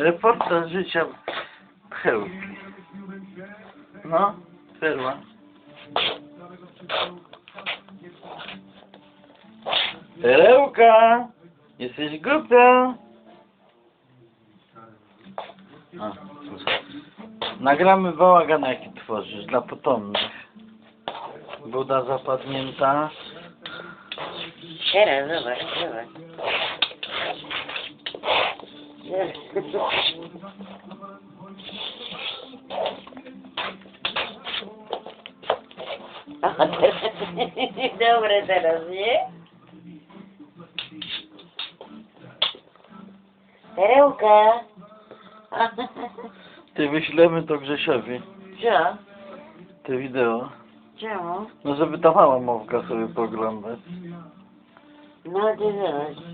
Reportaż życia Pchełki. No, perła. Perełka! Jesteś głupia! Nagramy bałagan jaki tworzysz dla potomnych. Buda zapadnięta. Teraz, zobacz, zobacz. O, teraz, dobre teraz, nie? Perełka. Ty wyślemy to Grzesiowi, Co? te wideo. Czemu? No żeby ta mała mowka sobie poglądać. No ty zobacz.